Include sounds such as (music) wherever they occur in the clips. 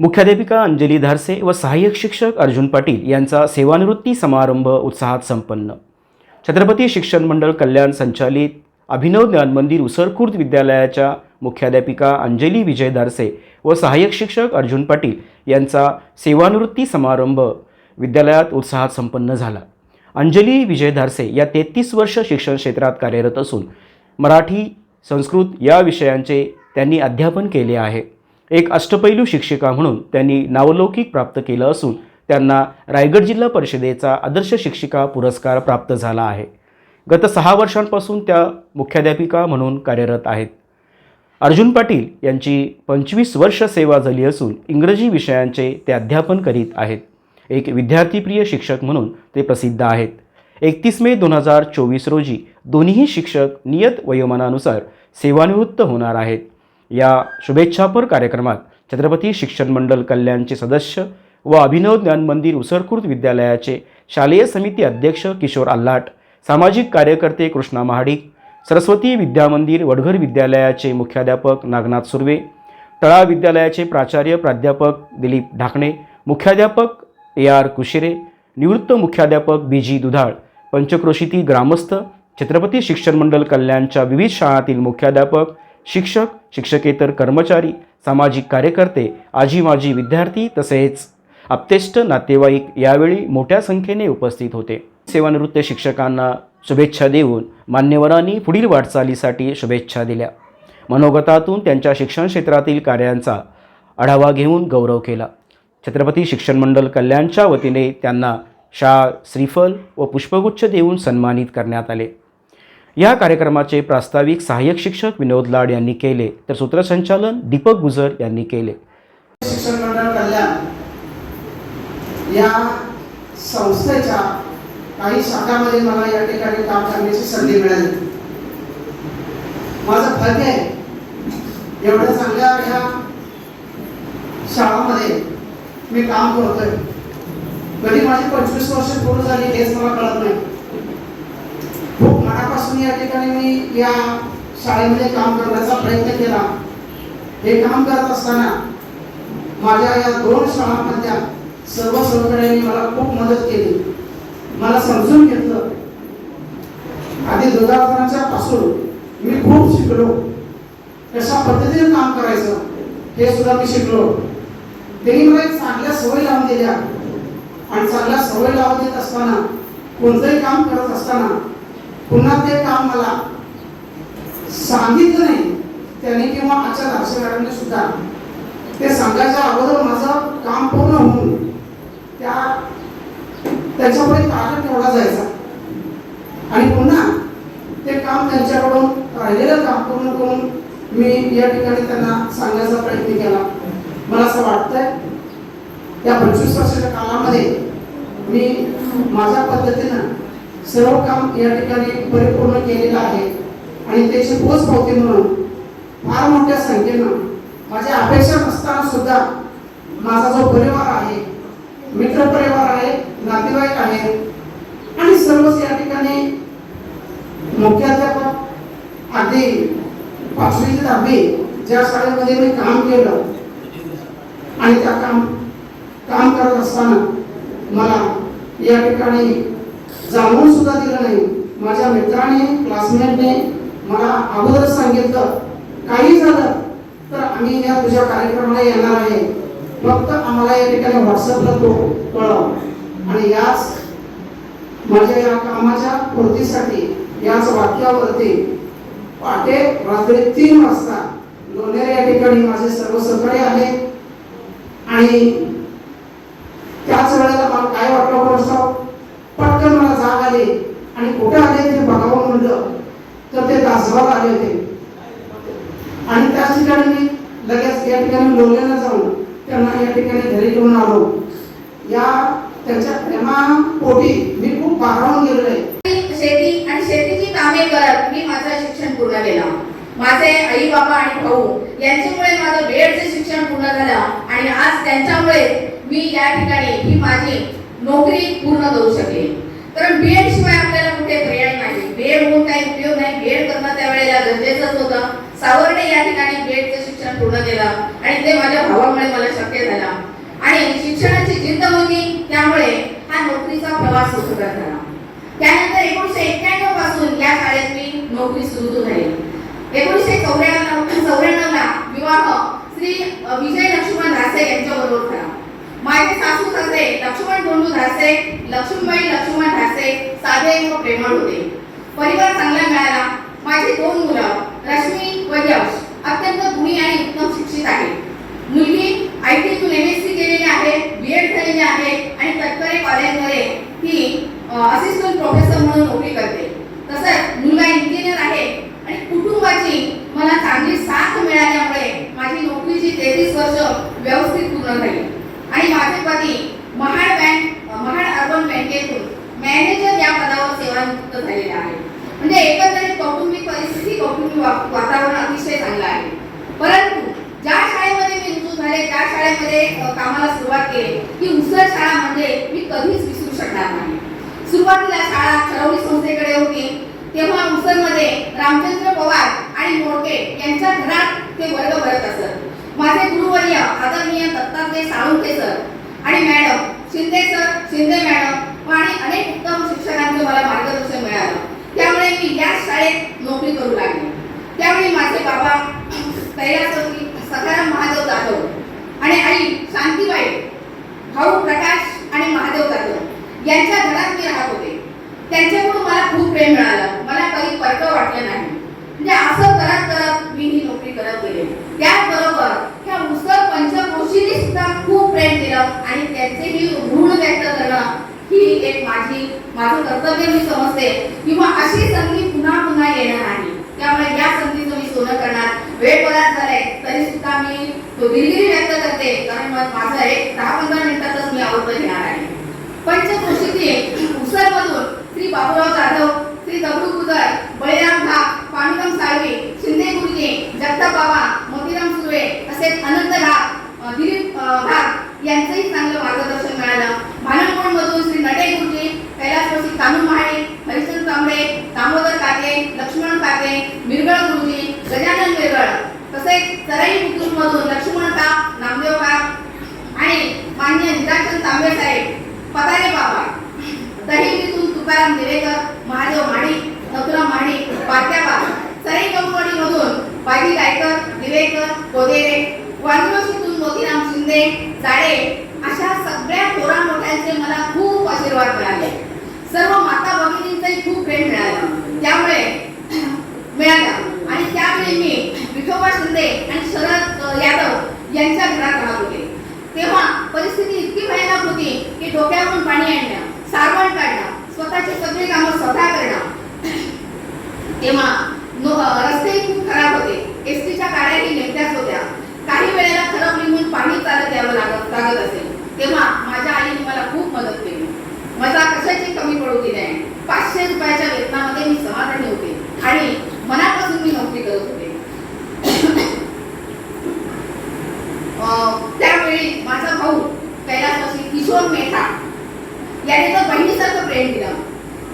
मुख्याध्यापिका अंजली धारसे व सहाय्यक शिक्षक अर्जुन पाटील यांचा सेवानिवृत्ती समारंभ उत्साहात संपन्न. छत्रपती शिक्षण मंडळ कल्याण संचालित अभिनव ज्ञान मंदिर उसरखुर्द विद्यालयाच्या मुख्याध्यापिका अंजली विजय धारसे व सहाय्यक शिक्षक अर्जुन पाटील यांचा सेवानिवृत्ती समारंभ विद्यालयात उत्साहात संपन्न झाला. अंजली विजय धारसे या तेहतीस वर्ष शिक्षण क्षेत्रात कार्यरत असून मराठी संस्कृत या विषयांचे त्यांनी अध्यापन केले आहे. एक अष्टपैलू शिक्षिका म्हणून त्यांनी नावलौकिक प्राप्त केलं असून त्यांना रायगड जिल्हा परिषदेचा आदर्श शिक्षिका पुरस्कार प्राप्त झाला आहे. गत सहा वर्षांपासून त्या मुख्याध्यापिका म्हणून कार्यरत आहेत. अर्जुन पाटील यांची पंचवीस वर्ष सेवा झाली असून इंग्रजी विषयांचे ते अध्यापन करीत आहेत. एक विद्यार्थीप्रिय शिक्षक म्हणून ते प्रसिद्ध आहेत. एकतीस मे दोन हजार चोवीस रोजी दोन्हीही शिक्षक नियत वयोमानानुसार सेवानिवृत्त होणार आहेत. या शुभेच्छापर कार्यक्रमात छत्रपती शिक्षण मंडळ कल्याणचे सदस्य व अभिनव ज्ञान मंदिर उसरकृत विद्यालयाचे शालेय समिती अध्यक्ष किशोर आल्हाट सामाजिक कार्यकर्ते कृष्णा महाडिक सरस्वती विद्यामंदिर वडघर विद्यालयाचे मुख्याध्यापक नागनाथ सुर्वे तळा विद्यालयाचे प्राचार्य प्राध्यापक दिलीप ढाकणे मुख्याध्यापक ए आर कुशिरे निवृत्त मुख्याध्यापक बी जी दुधाळ पंचक्रोशीतील ग्रामस्थ छत्रपती शिक्षण मंडळ कल्याणच्या विविध शाळांतील मुख्याध्यापक शिक्षक शिक्षकेतर कर्मचारी सामाजिक कार्यकर्ते आजी माजी विद्यार्थी तसेच आप्तेष्ट नातेवाईक यावेळी मोठ्या संख्येने उपस्थित होते. सेवानिवृत्त शिक्षकांना शुभेच्छा देऊन मान्यवरांनी पुढील वाटचालीसाठी शुभेच्छा दिल्या. मनोगतातून त्यांच्या शिक्षण क्षेत्रातील कार्यांचा आढावा घेऊन गौरव केला. छत्रपती शिक्षण मंडळ कल्याणच्या वतीने त्यांना शाळ श्रीफल व पुष्पगुच्छ देऊन सन्मानित करण्यात आले. या कार्यक्रमाचे प्रास्ताविक सहाय्यक शिक्षक विनोद लाड यांनी केले. तर सूत्रसंचालन दीपक गुजर यांनी केले. शिक्षण मंडळ कल्याण या संस्थेच्या काही शाखामध्ये मला या ठिकाणी काम करण्याची संधी मिळाली. माझं भाग्य आहे एवढ्या चांगल्या ह्या शाळामध्ये मी काम करतोय. कधी माझी पंचवीस वर्ष पूर्ण झाली हेच मला कळत नाही. खूप या ठिकाणी मी या शाळेमध्ये काम करण्याचा प्रयत्न केला. हे काम करत असताना माझ्या या दोन शाळांमधल्या सर्व सहकार्यांनी मला खूप मदत केली. मला समजून घेतलं. आधी दुधाळपणाच्या पासून मी खूप शिकलो. कशा पद्धतीने काम करायचं हे सुद्धा मी शिकलो. त्यांनी मला एक चांगल्या सवय लावून दिल्या. आणि चांगल्या सवय लावून देत असताना कोणतंही काम करत असताना पुन्हा ते काम मला सांगितलं नाही त्याने किंवा आजच्या दर्शकांनी सुद्धा ते सांगायच्या अगोदर माझं काम पूर्ण होऊन त्या त्याच्यापुढे ताकद ठेवला जायचा. आणि पुन्हा ते काम त्यांच्याकडून राहिलेलं काम पूर्ण करून मी या ठिकाणी त्यांना सांगण्याचा प्रयत्न केला. मला असं वाटतंय या पंचवीस वर्षाच्या कालामध्ये मी माझ्या पद्धतीनं सर्व काम या ठिकाणी परिपूर्ण केलेलं आहे. आणि त्याची पोच पावती म्हणून फार मोठ्या संख्येनं माझ्या अपेक्षा नसताना सुद्धा माझा जो परिवार आहे मित्र परिवार आहे नातेवाईक आहे आणि सर्वच या ठिकाणी मुख्याध्यापक आधी पाचवी ते दहावी ज्या शाळेमध्ये मी काम केलं आणि त्या काम काम करत असताना मला या ठिकाणी जाणून सुद्धा दिलं नाही. माझ्या मित्राने क्लासमेटने मला अगोदरच सांगितलं काही झालं तर आम्ही या तुझ्या कार्यक्रमाला येणार आहे. फक्त आम्हाला या ठिकाणी व्हॉट्सअपला तो कळव. आणि याच माझ्या या कामाच्या पूर्तीसाठी याच वाक्यावरती पाटे रात्री तीन वाजता लोणेर या ठिकाणी माझे सर्व सहकारी आले. आणि त्याच वेळेला कुठे आले ते बघावं म्हणलं तर ते तासगावला आले होते. आणि त्याच ठिकाणी मी लगेच या ठिकाणी लोणेला जाऊन त्यांना या ठिकाणी घरी घेऊन आलो. या त्यांच्या प्रेमापोटी मी खूप भारावून गेलेलो आहे. शेती आणि शेतीची कामे करत मी माझं शिक्षण पूर्ण केलं. माझे आई बाबा आणि भाऊ यांच्यामुळे माझं बीएडचं शिक्षण पूर्ण झालं आणि आज त्यांच्यामुळे मी या ठिकाणी ही माझी नोकरी पूर्ण करू शकले. कारण बीएड आपल्याला कुठे पर्याय नाही बेड होऊन काही उपयोग नाही बेड करणं त्यावेळेला गरजेचंच होतं सावरणे या ठिकाणी बीएडचं शिक्षण पूर्ण केलं आणि ते माझ्या भावामुळे मला शक्य झाला आणि शिक्षणाची जिद्द होती त्यामुळे हा नोकरीचा प्रवास सुखकर झाला त्यानंतर एकोणीसशे एक्क्याण्णवपासून या शाळेत मी नोकरी सुरू झाली एकोणीसशे चौऱ्याण्णव चौऱ्याण्णवला विवाह श्री विजय लक्ष्मण रासे यांच्याबरोबर झाला माझे सासू सासरे लक्ष्मण बंधू धासे लक्ष्मीबाई लक्ष्मण धासे साधे व प्रेमळ होते. परिवार चांगला मिळाला. माझी दोन मुलं रश्मी व यश अत्यंत गुणी आणि उत्तम शिक्षित आहे. मुलगी आय टीतून एम एस सी केलेली आहे बी एड झालेली आहे आणि तत्करे कॉलेजमध्ये ही असिस्टंट प्रोफेसर म्हणून नोकरी करते. तसंच मुलगा इंजिनियर आहे आणि कुटुंबाची मला चांगली साथ मिळाल्यामुळे माझी नोकरीची तेहतीस वर्ष व्यवस्थित पूर्ण झाली आणि महाड बँक महाड अर्बन बँकेतून मॅनेजर या पदावर सेवानिवृत्त झालेले आहे. म्हणजे एकंदरीत कौटुंबिक परिस्थिती कौटुंबिक वातावरण अतिशय चांगलं आहे. परंतु ज्या शाळेमध्ये मी रुजू झाले त्या शाळेमध्ये कामाला सुरुवात केली की उसळ शाळा म्हणजे मी कधीच विसरू शकणार नाही. सुरुवातीला शाळा ठरवली संस्थेकडे होती तेव्हा उसरमध्ये रामचंद्र पवार आणि मोडके यांच्या घरात ते वर्ग भरत असत. माझे गुरुवर्य आदरणीय दत्तात्रय साळुंखे सर आणि madam Shinde sir Shinde madam आणि अनेक उत्तम शिक्षकांचे मला मार्गदर्शन मिळालं. त्यामुळे मी या शाळेत नोकरी करू लागले. त्यावेळी माझे बाबा कैलासवती सखाराम महादेव जाधव आणि आई शांतीबाई भाऊ प्रकाश आणि महादेव जाधव यांच्या घरात मी राहत होते. त्यांच्याकडून मला खूप प्रेम मिळालं. मला काही परक वाटलं नाही. म्हणजे असं करत करत मी ही नोकरी करत गेले. त्याचबरोबर त्या उसर पंचक्रोशीने सुद्धा खूप प्रेम केलं आणि त्यांचेही ऋण व्यक्त करणं ही एक माझी माझं कर्तव्य मी समजते. किंवा अशी संधी पुन्हा पुन्हा येणार नाही. त्यामुळे या संधीचं मी सोनं करणार. वेळ बराच झालाय तरी सुद्धा मी तो दिलगिरी व्यक्त करते. कारण मग माझं एक दहा पंधरा मिनिटातच मी आवडतं घेणार आहे. पंचकृषीतील उसरमधून श्री बाबूराव जाधव श्री दगडू गुजर बळीराम धाक पांडुरंग साळवी शिंदे गुरुजी जगताप बाबा मोतीराम सुर्वे तसेच अनंत धाक दिलीप धाक यांचंही चांगलं मार्गदर्शन मिळालं. भानमकोण मधून श्री नटे गुरुजी कैलासवासी कानू महाडे हरिचंद तांबडे दामोदर काके लक्ष्मण काके मिरगळ गुरुजी गजानन मिरगळ तसेच तराई मुकुट मधून लक्ष्मण का नामदेव का आणि मान्य निराचंद तांबे साहेब. पतारे बाबा. दहिवीतून तुकाराम दिवेकर महादेव माणी नथुराम माडी पात्याबा सई कंपनी मधून बाजी गायकर दिवेकर कोदेरे वांद्रोशीतून मोतीराम शिंदे जाडे अशा सगळ्या थोरा मोठ्यांचे मला खूप आशीर्वाद मिळाले. सर्व माता भगिनींचाही खूप प्रेम मिळालं. त्यामुळे मिळालं. आणि त्यावेळी मी विठोबा शिंदे आणि शरद यादव यांच्या घरात राहत होते. तेव्हा परिस्थिती इतकी भयानक होती की डोक्यावरून पाणी आणणं सारवण काढणं स्वतःची सगळी कामं स्वतः करणं. तेव्हा रस्ते रस्तेही खूप खराब होते. एस टीच्या गाड्याही नेमक्याच होत्या काही वेळेला खराब निघून करावं लागत लागत असेल. तेव्हा माझ्या आईने मला खूप मदत केली. मला कशाची कमी पडू दिली नाही. पाचशे रुपयाच्या वेतनामध्ये मी समाधानी होते. आणि मनापासून मी नोकरी करत होते. अं, त्यावेळी माझा भाऊ कैलासवासी किशोर मेहता याने तर बहिणीसारखं प्रेम दिलं.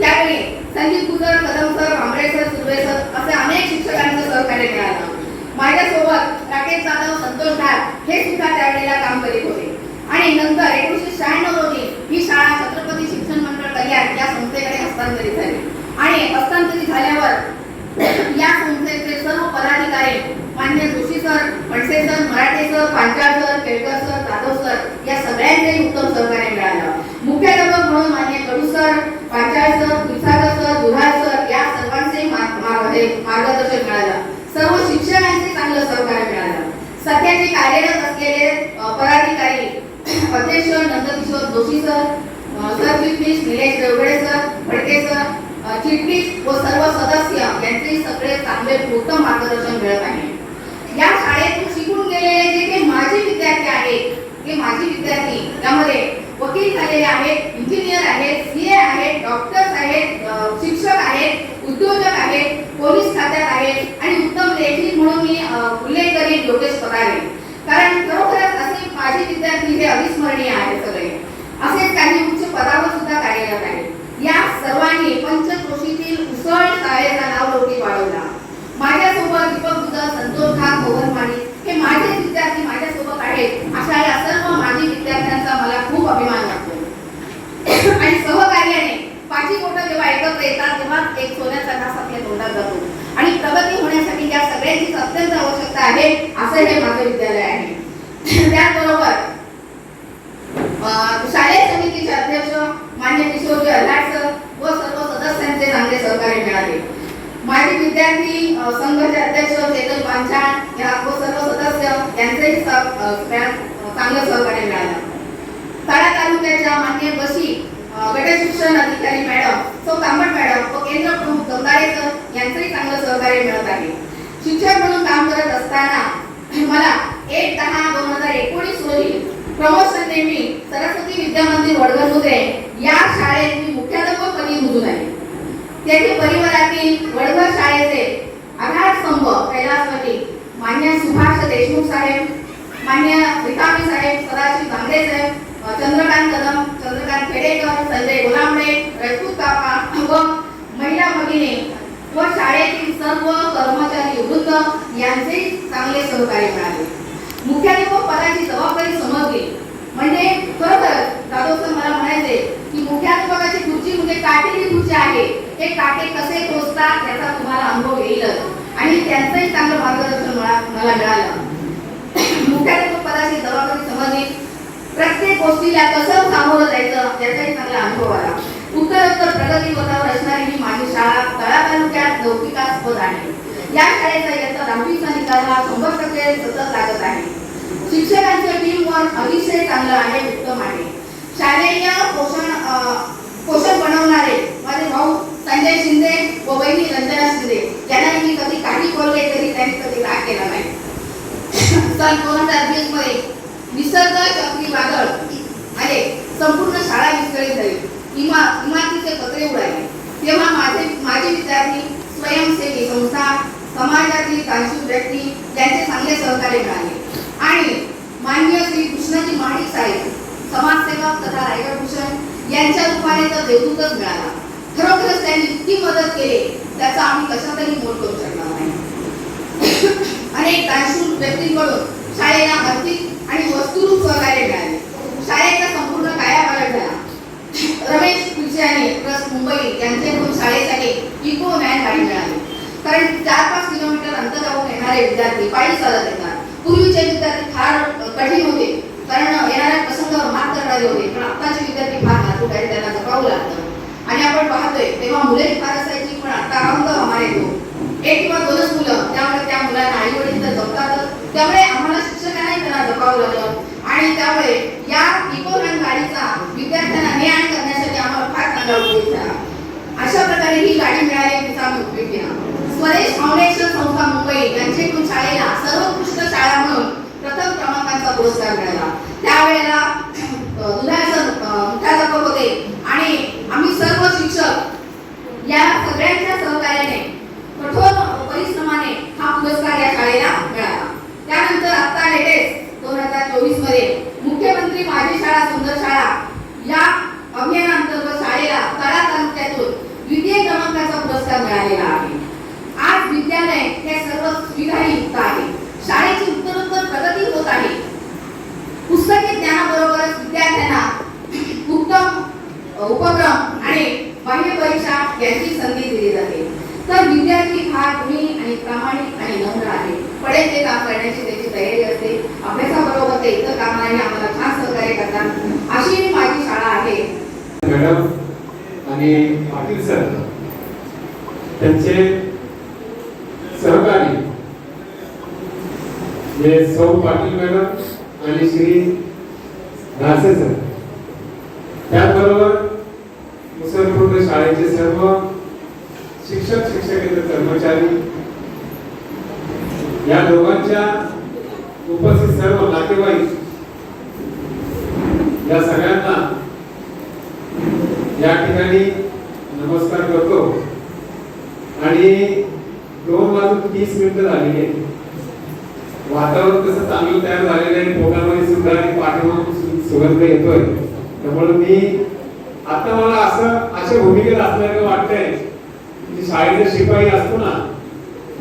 त्यावेळी Sandeep Gujar Kadam sir Bhambare sir Surve sir असे अनेक शिक्षकांचं सहकार्य मिळालं. माझ्यासोबत राकेश जाधव संतोष ढाल हे सुद्धा त्यावेळेला काम करीत होते. आणि नंतर एकोणीसशे शहाण्णव रोजी ही शाळा छत्रपती शिक्षण मंडळ कल्याण या संस्थेकडे हस्तांतरित झाली. आणि हस्तांतरित झाल्यावर या संस्थेचे सर्व पदाधिकारी मान्य Joshi sir Manse sir Marathe sir Panchal sir Kelkar sir Jadhav sir या सगळ्यांचेही उत्तम सहकार्य मिळालं. मुख्याध्यापक म्हणून मान्य Kadu sir Panchal sir Kshirsagar sir Dudhal sir या सर्वांचे मार्गदर्शन मिळालं. सर्व शिक्षण सध्याचे कार्यरत असलेले पदाधिकारी (clears throat) अध्यक्ष नंदकिशोर जोशी सर सरचिटणीस निलेश देवगडे सर फडके सर चिटणीस व सर्व सदस्य यांचे सगळे चांगले उत्तम मार्गदर्शन मिळत आहे. या शाळेतून शिकून गेलेले जे काही माजी विद्यार्थी आहेत ते माजी विद्यार्थी त्यामध्ये वकील झालेले आहेत इंजिनियर आहेत सीए आहेत डॉक्टर्स आहेत शिक्षक आहेत उद्योजक आहेत पोलीस खात्यात आहेत आणि उत्तम लेखी म्हणून मी अ, उल्लेख करीन योगेश पगारे. कारण खरोखरच असे माझे विद्यार्थी हे अविस्मरणीय आहेत सगळे. असे काही उच्च पदावर सुद्धा कार्यरत आहेत. या सर्वांनी पंचक्रोशीतील उसळ शाळेचा नाव लौकिक वाढवला. माझ्यासोबत दीपक दुधा संतोष खान मोहन माने हे माझे विद्यार्थी माझ्यासोबत आहेत अशा या सर्व माजी विद्यार्थ्यांचा मला खूप अभिमान वाटतो. आणि सहकार्याने पाची बोटं जेव्हा एकत्र येतात तेव्हा एक सोन्याचा घास आपल्या तोंडात जातो. प्रगती होण्यासाठी या सगळ्यांचीच अत्यंत आवश्यकता आहे असं हे माझं विद्यालय आहे. त्याचबरोबर शालेय समितीचे अध्यक्ष मान्य किशोरजी अल्हाट सर व सर्व सदस्यांचे चांगले सहकार्य मिळाले. माजी विद्यार्थी संघाचे अध्यक्ष चेतन पांचाळ या व सर्व सदस्य यांचेही चांगलं सहकार्य मिळालं. तळा तालुक्याच्या मान्य बशी गट शिक्षण अधिकारी मॅडम सो कांबट मॅडम व केंद्र प्रमुख गंगारे सर यांचंही चांगलं सहकार्य मिळत आहे. शिक्षक म्हणून काम करत असताना मला एक दहा दोन हजार एकोणीस रोजी प्रमोशन नेहमी सरस्वती विद्या मंदिर वडगरमध्ये या शाळेत मी मुख्याध्यापकपदी रुजून आहे. तेथे परिवारातील वडघर शाळेचे आधार स्तंभ कैलासपती मान्य सुभाष देशमुख साहेब मान्य रिकामी साहेब सदाशिव दांगडे साहेब चंद्रकांत कदम चंद्रकांत खेडेकर संजय गोलांबडे राजपूत काका व महिला भगिनी व शाळेतील सर्व कर्मचारी वृंद यांचे चांगले सहकार्य मिळाले. मुख्याध्यापक पदाची जबाबदारी समजली. म्हणजे खरोखर जाधव सर मला म्हणायचे की मुख्याध्यापकाची खुर्ची म्हणजे काटेरी खुर्ची आहे. हे काटे कसे टोचतात याचा तुम्हाला अनुभव येईलच. आणि त्यांचंही चांगलं मार्गदर्शन मला मला मिळालं. मुख्याध्यापक पदाची जबाबदारी समजली. प्रत्येक गोष्टीला कसं सामोरं जायचं त्याचाही चांगला अनुभव आला. उत्तरोत्तर प्रगती पथावर असणारी ही माझी शाळा तळा तालुक्यात लौकिकास्पद आहे. या शाळेचा इयत्ता दहावीचा निकाल हा शंभर टक्के सतत लागत आहे. शिक्षकांचे टीम वर्क अतिशय चांगलं आहे उत्तम आहे. शालेय पोषण पोषण बनवणारे माझे भाऊ संजय शिंदे व बहिणी रंजना शिंदे यांना मी कधी काही बोलले तरी त्यांनी कधी राग केला नाही. सन दोन हजार वीसमध्ये निसर्ग चक्रीवादळ आले म्हणजे संपूर्ण शाळा विस्कळीत झाली. इमा इमारतीचे पत्रे उडाले. तेव्हा माझे माझे विद्यार्थी स्वयंसेवी संस्था समाजातील कांशू व्यक्ती यांचे चांगले सहकार्य मिळाले आणि मान्य श्री कृष्णाजी महाडिक साहेब समाजसेवक तथा रायगड भूषण यांच्या रूपाने तर देवदूतच मिळाला. खरोखरच त्यांनी इतकी मदत केली त्याचा आम्ही कशातही मोल करू शकणार नाही. अनेक दानशूर व्यक्तींकडून शाळेला आर्थिक आणि वस्तुरूप सहकार्य मिळाले. शाळेचा संपूर्ण कायापालट झाला रमेश कुलशेने ट्रस्ट मुंबई यांच्याकडून शाळेसाठी इको व्हॅन गाडी मिळाली. कारण चार पाच किलोमीटर अंतर जाऊन येणारे विद्यार्थी पायी चालत येतात. पूर्वीचे विद्यार्थी फार कठीण होते. कारण येणाऱ्या प्रसंगावर मात करणारे होते. पण आताचे विद्यार्थी फार नाजूक आहेत त्यांना जपावं लागतं. आणि आपण पाहतोय तेव्हा मुले फार असायची पण आता अंग हमारे दो एक किंवा दोनच मुलं त्यामुळे त्या मुलांना आई वडील तर जपतातच त्यामुळे आम्हाला शिक्षकांनाही त्यांना जपावं लागलं. आणि त्यामुळे या इको रन गाडीचा विद्यार्थ्यांना ने आण करण्यासाठी आम्हाला फार चांगला उपयोग झाला. अशा प्रकारे ही गाडी मिळाली तिचा आम्ही उपयोग केला. स्वदेश फाउंडेशन संस्था मुंबई यांच्याकडून शाळेला सर्वोत्कृष्ट शाळा म्हणून प्रथम क्रमांकाचा पुरस्कार मिळाला. त्यावेळेला मुख्याध्यापक होते. आणि आम्ही सर्व शिक्षक या सगळ्यांच्या सहकार्याने कठोर परिश्रमाने हा पुरस्कार या शाळेला मिळाला. त्यानंतर आता लेटेस्ट दोन हजार चोवीसमध्ये मुख्यमंत्री माझी शाळा सुंदर शाळा या अभियानांतर्गत शाळेला तळा तालुक्यातून द्वितीय क्रमांकाचा पुरस्कार मिळालेला आहे. आज विद्यालय हे सर्व सुविधायुक्त आहे शाळेची उत्तरोत्तर प्रगती होत आहे पुस्तकी ज्ञानाबरोबरच विद्यार्थ्यांना उत्तम अ, उपक्रम आणि बाह्य परीक्षा यांची संधी दिली जाते तर विद्यार्थी फार गुणी आणि प्रामाणिक आणि नम्र आहे पडेल ते काम करण्याची त्याची तयारी असते अभ्यासाबरोबर ते इतर कामांनी आम्हाला छान सहकार्य करतात अशी ही माझी शाळा आहे मॅडम आणि पाटील सर त्यांचे सहकारी जे सौ पाटील मॅडम आणि श्री घासे सर. त्याचबरोबर मुसलपूर्ण शाळेचे सर्व शिक्षक शिक्षकेतर कर्मचारी या दोघांच्या उपस्थित सर्व नातेवाईक या सगळ्यांना या ठिकाणी नमस्कार करतो. आणि दोन वाजून तीस मिनिटं झालेली आहे वातावरण कसं चांगलं तयार झालेलं आहे पोटामध्ये सुद्धा आणि पाठीवर सुगंध येतोय. त्यामुळे मी आता मला असं अशा भूमिकेत असल्याचं वाटतंय की शाळेचा शिपाई असतो ना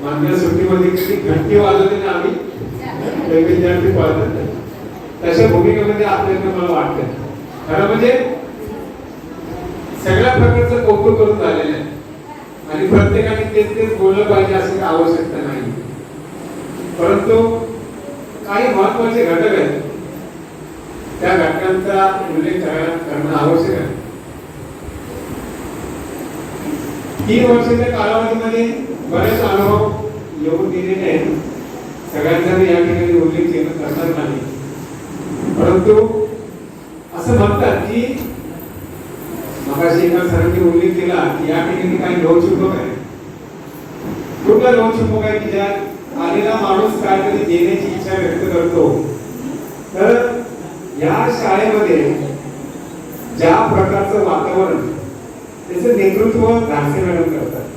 मागच्या सुट्टीमध्ये किती घंटी वाजवते ना आम्ही ते विद्यार्थी पळतात. तशा भूमिकेमध्ये असल्याचं मला वाटतंय. खरं म्हणजे सगळ्या प्रकारचं कौतुक करून झालेलं आहे. आणि प्रत्येकाने तेच तेच बोललं पाहिजे अशी आवश्यकता नाही. परंतु काही महत्त्वाचे घटक आहेत. त्या घटकांचा उल्लेख करणं आवश्यक आहे. तीन वर्षाच्या कालावधीमध्ये बरेच अनुभव येऊन दिलेले आहेत. सगळ्यांचा मी या ठिकाणी उल्लेख केला करणार नाही. परंतु असं म्हणतात की मगाशी एका सरांनी उल्लेख केला की या ठिकाणी काही लोक शिकवत आहे. कुठला लोकचुंबक आहे की ज्या आलेला माणूस काहीतरी देण्याची इच्छा व्यक्त करतो. तर या शाळेमध्ये ज्या प्रकारचं वातावरण त्याचं नेतृत्व घासे मॅडम करतात.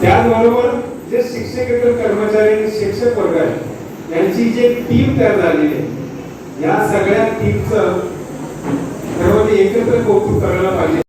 त्याचबरोबर जे शिक्षकेतर कर्मचारी आणि शिक्षक वर्ग आहे यांची जे टीम तयार झालेली आहे या सगळ्या टीमचं सर्वांनी एकत्र कौतुक करायला पाहिजे.